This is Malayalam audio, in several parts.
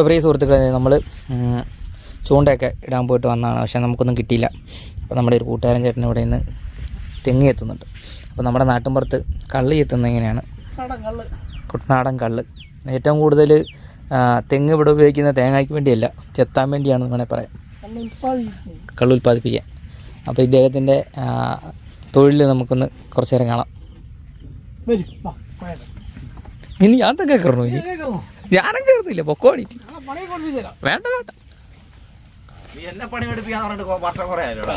ഇപ്പോൾ പ്രിയ സുഹൃത്തുക്കളെ നമ്മൾ ചൂണ്ടയൊക്കെ ഇടാൻ പോയിട്ട് വന്നതാണ് പക്ഷേ നമുക്കൊന്നും കിട്ടിയില്ല. അപ്പോൾ നമ്മുടെ ഒരു കൂട്ടുകാരൻ ചേട്ടൻ ഇവിടെ നിന്ന് തെങ്ങി എത്തുന്നുണ്ട് അപ്പോൾ നമ്മുടെ നാട്ടിൻപുറത്ത് കള്ളി എത്തുന്നത് എങ്ങനെയാണ്? കുട്ടനാടൻ കള്ള്. ഏറ്റവും കൂടുതൽ തെങ്ങ് ഇവിടെ ഉപയോഗിക്കുന്ന തേങ്ങയ്ക്ക് വേണ്ടിയല്ല ചെത്താൻ വേണ്ടിയാണ് വേണേൽ പറയാം. കള്ള് ഉൽപ്പാദിപ്പിക്കും കള്ള് ഉൽപ്പാദിപ്പിക്കാൻ അപ്പോൾ ഇദ്ദേഹത്തിന്റെ തൊഴിൽ നമുക്കൊന്ന് കുറച്ച് നേരം കാണാം. ഇനി ഞാൻ തന്നെ കയറണോ ഇനി കേൾക്കാമോ? ഞാനും കയറുന്നില്ല പൊക്കോ തരാം. വേണ്ട വേണ്ട. നീ എന്നെ പണി പഠിപ്പിക്കാന്ന് പറഞ്ഞിട്ട് വർഷം കുറെ ആയല്ലോ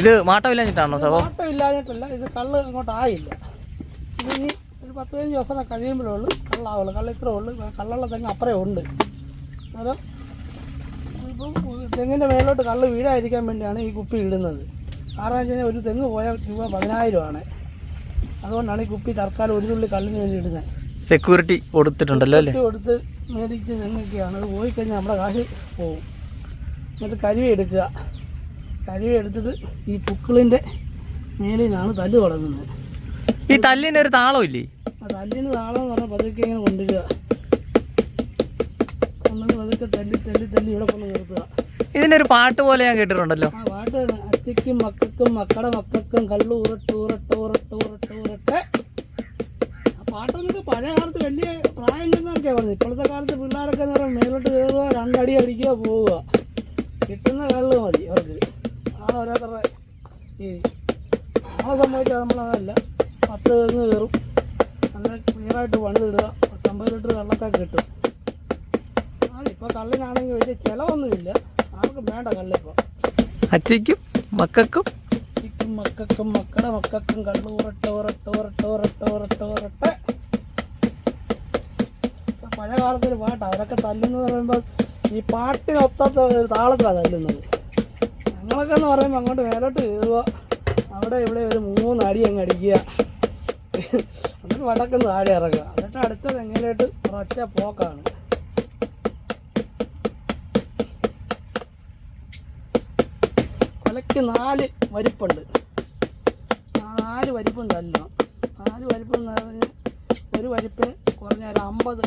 ഇത് മാട്ടമില്ലാഞ്ഞിട്ടാണോ സഹോ? മാട്ടമില്ലാഞ്ഞിട്ടല്ല ഇത് കള്ള് അങ്ങോട്ട് ആയില്ല. ഇനി ഒരു പത്ത് പതിനഞ്ച് ദിവസം കൂടെ കഴിയുമ്പോഴേ ഉള്ളൂ കള്ളാവുള്ളൂ. കള്ള് ഇത്രേ ഉള്ളൂ കള്ളുള്ള തെങ്ങ് അപ്പുറേ ഉണ്ട്. അന്നേരം ഇപ്പം തെങ്ങിന്റെ മേലോട്ട് കള്ള് വീഴാതിരിക്കാൻ വേണ്ടിയാണ് ഈ കുപ്പി ഇടുന്നത്. കാരണം വെച്ച് കഴിഞ്ഞാൽ ഒരു തെങ്ങ് പോയാൽ രൂപ പതിനായിരമാണ്. അതുകൊണ്ടാണ് ഈ കുപ്പി തൽക്കാലം ഒരു തുള്ളി കള്ളിന് വേണ്ടി ഇടുന്നത്. സെക്യൂരിറ്റി കൊടുത്തിട്ടുണ്ടല്ലോ അല്ലേ? കൊടുത്ത് മേടിച്ച് ഞങ്ങൾക്കാണ് അത് പോയി കഴിഞ്ഞാൽ നമ്മുടെ കാശ് പോവും. എന്നിട്ട് കരുവ എടുക്കുക. കരുവ എടുത്തിട്ട് ഈ പുക്കിളിന്റെ മേലിൽ നിന്നാണ് തല്ല് തുടങ്ങുന്നത്. ഈ തല്ലിന് ഒരു താളം ഇല്ലേ? ആ തല്ലിന് താളം എന്ന് പറഞ്ഞാൽ പതുക്കെ ഇങ്ങനെ കൊണ്ടുവരിക. കൊണ്ടുവന്ന് പതുക്കെ തല്ലി തല്ലി തല്ലി ഇവിടെ കൊണ്ട് നിർത്തുക. ഇതിനൊരു പാട്ട് പോലെ ഞാൻ കേട്ടിട്ടുണ്ടല്ലോ. ആ പാട്ടാണ് അച്ചയ്ക്കും മക്കൾക്കും മക്കളുടെ മക്കൾക്കും കള്ളു ഉറട്ട് ഉറട്ട് ഉറട്ട് ഉറട്ട് ഉറട്ട് ആ പാട്ടെന്നൊക്കെ പഴയ കാലത്ത് വലിയ പ്രായം പറഞ്ഞത്. പറഞ്ഞു ഇപ്പോഴത്തെ കാലത്ത് പിള്ളേരൊക്കെ എന്ന് പറഞ്ഞാൽ മേലോട്ട് കയറുക രണ്ടടി അടിക്കുക പോവുക. കിട്ടുന്ന കള്ള് മതി അവർക്ക്. ആ ഓരോരുത്തരുടെ ഈ നമ്മളെ സംബന്ധിച്ചാൽ നമ്മളതല്ല പത്ത് തെങ്ങ് കയറും. അങ്ങനെ ക്ലിയറായിട്ട് പണിതിടുക. പത്തമ്പത് ലിറ്റർ കള്ളൊക്കെ കിട്ടും. അതിപ്പോൾ കള്ളിനാണെങ്കിൽ വലിയ ചിലവൊന്നുമില്ല. ആർക്കും വേണ്ട കള്ളിപ്പോൾ അച്ഛയ്ക്കും മക്കൾക്കും ചിക്കും മക്കൾക്കും മക്കളെ മക്കൾക്കും കള്ളു ഉറട്ട ഉറട്ട ഉറട്ട ഉറട്ട ഉറട്ട ഉറട്ട. പഴയ കാലത്തൊരു പാട്ട് അവരൊക്കെ തല്ലുന്നു പറയുമ്പോൾ ഈ പാട്ടിനൊത്താത്ത ഒരു താളത്തിലാണ് തല്ലുന്നത്. ഞങ്ങളൊക്കെ എന്ന് പറയുമ്പോൾ അങ്ങോട്ട് മേലോട്ട് കയറുക അവിടെ ഇവിടെ ഒരു മൂന്നടി അങ്ങ് അടിക്കുക. എന്നിട്ട് വടക്കുന്ന് താഴെ ഇറങ്ങുക. എന്നിട്ട് അടുത്ത തെങ്ങിലോട്ട് ഒരൊറ്റ പോക്കാണ്. കൊലയ്ക്ക് നാല് വരിപ്പുണ്ട്. നാല് വലിപ്പം തല്ലണം നാല് വലിപ്പം എന്ന് പറഞ്ഞാൽ ഒരു വലിപ്പ് കുറഞ്ഞ ഒരു അമ്പത്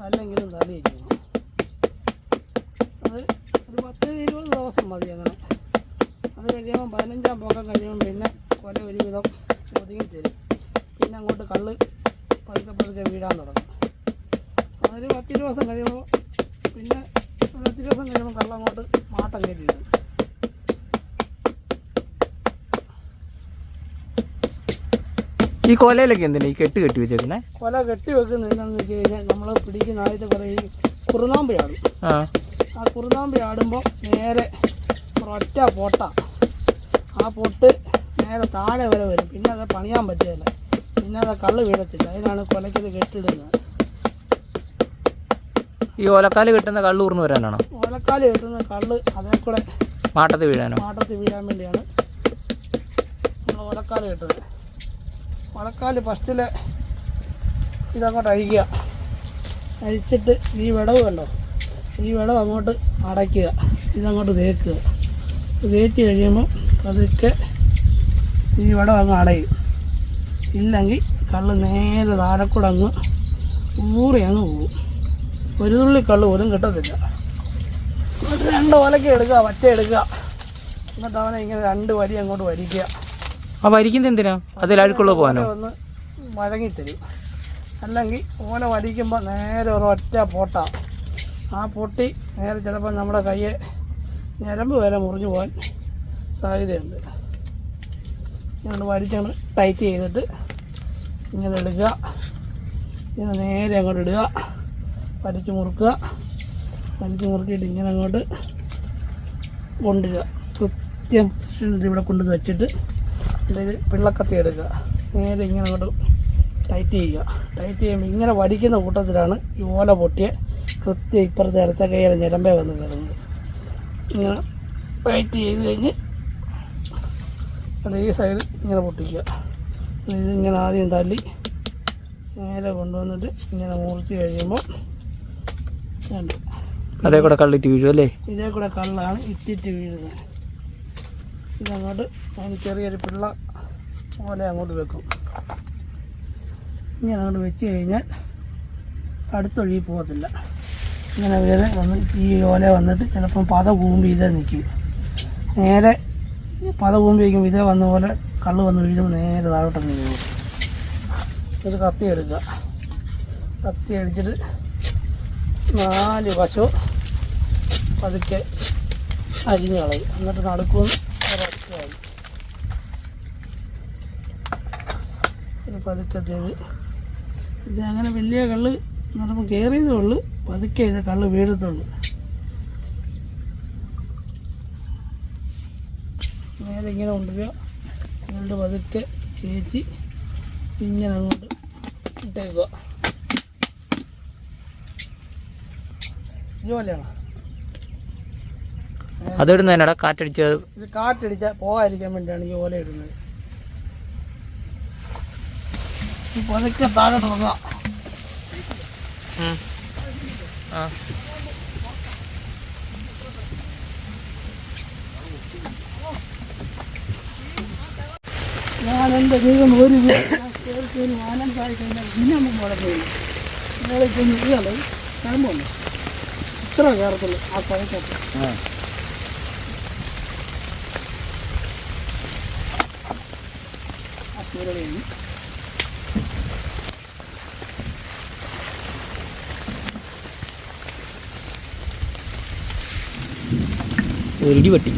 തല്ലെങ്കിലും തള്ളിയിരിക്കണം. അത് ഒരു പത്ത് ഇരുപത് ദിവസം മതി അങ്ങനെ. അത് കഴിയുമ്പോൾ പതിനഞ്ചാം പോക്കം കഴിയുമ്പോൾ പിന്നെ കൊല ഒരുവിധം ഒതുങ്ങി തരും. പിന്നെ അങ്ങോട്ട് കള്ള് പതുക്കെ പതുക്കെ വീഴാൻ തുടങ്ങും. അതൊരു പത്തിരുപത് ദിവസം കഴിയുമ്പോൾ പിന്നെ ഒരു പത്തിരുപത് ദിവസം കഴിയുമ്പോൾ കള്ള് അങ്ങോട്ട് മാട്ടം കയറ്റിയിടും ഈ കൊലയിലൊക്കെ എന്തിനാ? ഈ കെട്ടി കെട്ടി വെച്ചേക്കുന്നേ? കൊല കെട്ടി വെക്കുന്നത് എന്താണെന്ന് വെച്ച് കഴിഞ്ഞാൽ നമ്മൾ പിടിക്കുന്ന ആദ്യത്തെ കുറേ ഈ കുറുനാമ്പി ആടും ആ. ആ കുറുനാമ്പി ആടുമ്പോൾ നേരെ ഒറ്റ പൊട്ട. ആ പൊട്ട് നേരെ താഴെ വരെ വരും. പിന്നെ അത് പണിയാൻ പറ്റില്ല. പിന്നെ അത് കള്ള് വീഴത്തില്ല. അതിനാണ് കൊലയ്ക്കത് കെട്ടിടുന്നത്. ഈ ഓലക്കാൽ കിട്ടുന്ന കള്ള് ഊർന്നു വരാനാണോ? ഓലക്കാൽ കിട്ടുന്ന കള്ള് അതേക്കൂടെ കൂടെ മാട്ടത്ത് വീഴാനോ? മാട്ടത്ത് വീഴാൻ വേണ്ടിയാണ്. നമ്മൾ ഓലക്കാൽ കെട്ടുന്നത് ഓലക്കാൽ ഫസ്റ്റിൽ ഇതങ്ങോട്ട് അഴിക്കുക. അഴിച്ചിട്ട് ഈ വിടവ് കണ്ടോ? ഈ വിടവ് അങ്ങോട്ട് അടയ്ക്കുക. ഇതങ്ങോട്ട് തേക്കുക. തേച്ച് കഴിയുമ്പോൾ അതൊക്കെ ഈ വിടവ് അങ്ങ് അടയും. ഇല്ലെങ്കിൽ കള്ള് നേരെ താഴെക്കൂടെ കൂടെ അങ്ങ് ഊറി അങ്ങ് പോകും. ഒരു തുള്ളി കള്ള് പോലും കിട്ടത്തില്ല. രണ്ട് ഓലക്ക എടുക്കുക വറ്റ എടുക്കുക. എന്നിട്ട് അവനെ ഇങ്ങനെ രണ്ട് വരി അങ്ങോട്ട് വരിക്കുക ആ അരിക്കുന്നത് എന്തിനാ? അതിൽ അഴുക്കുള്ള പോകാനോ? ഒന്ന് വഴങ്ങിത്തരും. അല്ലെങ്കിൽ ഓല വടിക്കുമ്പോൾ നേരെ ഒരു ഒറ്റ പൊട്ട. ആ പൊട്ടി നേരെ ചിലപ്പോൾ നമ്മുടെ കയ്യെ ഞരമ്പ് വരെ മുറിഞ്ഞു പോകാൻ സാധ്യതയുണ്ട്. ഞങ്ങൾ വലിച്ചങ്ങ് ടൈറ്റ് ചെയ്തിട്ട് ഇങ്ങനെ എടുക്കുക. ഇങ്ങനെ നേരെ അങ്ങോട്ട് ഇടുക. വലിച്ച് മുറുക്കുക. വലിച്ച് മുറുക്കിയിട്ട് ഇങ്ങനെ അങ്ങോട്ട് കൊണ്ടിടുക കൃത്യം ഇവിടെ കൊണ്ടുവന്ന് വെച്ചിട്ട് ഇത് പിള്ളക്കത്തി എടുക്കുക. നേരെ ഇങ്ങനെ അങ്ങോട്ട് ടൈറ്റ് ചെയ്യുക. ടൈറ്റ് ചെയ്യുമ്പോൾ ഇങ്ങനെ വടിക്കുന്ന കൂട്ടത്തിലാണ് ഈ ഓല പൊട്ടിയ കൃത്യം ഇപ്പുറത്തെ അടുത്ത കയ്യിൽ ഞരമ്പേ വന്ന് കയറുന്നത്. ഇങ്ങനെ ടൈറ്റ് ചെയ്ത് കഴിഞ്ഞ് ഈ സൈഡ് ഇങ്ങനെ പൊട്ടിക്കുക. ഇതിങ്ങനെ ആദ്യം തള്ളി നേരെ കൊണ്ടുവന്നിട്ട് ഇങ്ങനെ മൂർത്തി കഴിയുമ്പോൾ അതേ കൂടെ കള്ളിട്ട് വീഴും അല്ലേ? ഇതേ കൂടെ കള്ളാണ് ഇറ്റിറ്റ് വീഴുന്നത്. ഇതങ്ങോട്ട് അതിന് ചെറിയൊരു പിള്ള പോലെ അങ്ങോട്ട് വെക്കും. ഇങ്ങനെ അങ്ങോട്ട് വെച്ച് കഴിഞ്ഞാൽ അടുത്തൊഴുകി പോകത്തില്ല. ഇങ്ങനെ വേറെ വന്ന് ഈ ഓല വന്നിട്ട് ചിലപ്പം പത കൂമ്പി ഇതേ നിൽക്കും. നേരെ പത കൂമ്പി വയ്ക്കുമ്പോൾ ഇതേ വന്ന പോലെ കള്ള് വന്ന് വീഴുമ്പോൾ നേരെ താഴോട്ടങ്ങ് പോകും. ഒരു കത്തി എടുക്കുക. കത്തി അടിച്ചിട്ട് നാല് വശവും പതുക്കെ അരിഞ്ഞ് കളയും. എന്നിട്ട് നടുക്കും ഒരൊറ്റയായി ഒരു പതുക്കെ തേത് ഇത് അങ്ങനെ വലിയ കള്ള് നിറപ്പം കയറിയതേ ഉള്ളൂ. പതുക്കെ ഇത് കള്ള് വീഴത്തുള്ളു. നേരെ ഇങ്ങനെ കൊണ്ടുവരിക. എന്നിട്ട് പതുക്കെ കയറ്റി ഇങ്ങനെ അങ്ങോട്ട് ഇട്ടേക്കുക. ഇതുപോലെയാണ്? അതിടുന്നതിനടാ കാറ്റടിച്ചത്? ഇത് കാറ്റടിച്ച പോകാതിരിക്കാൻ വേണ്ടിയാണ് ഈ ഓല ഇടുന്നത്. ഈ പതുക്കെ താഴെ തുടങ്ങാം ആ. ദൈവം ഒരു ഒരു ആനന്ദമായി കഴിഞ്ഞാൽ പിന്നെ നമുക്ക് ഇത്ര കയറത്തുള്ളൂ ആ പഴക്കത്ത് ചൂരളിയിൽ ഇടി വെട്ടി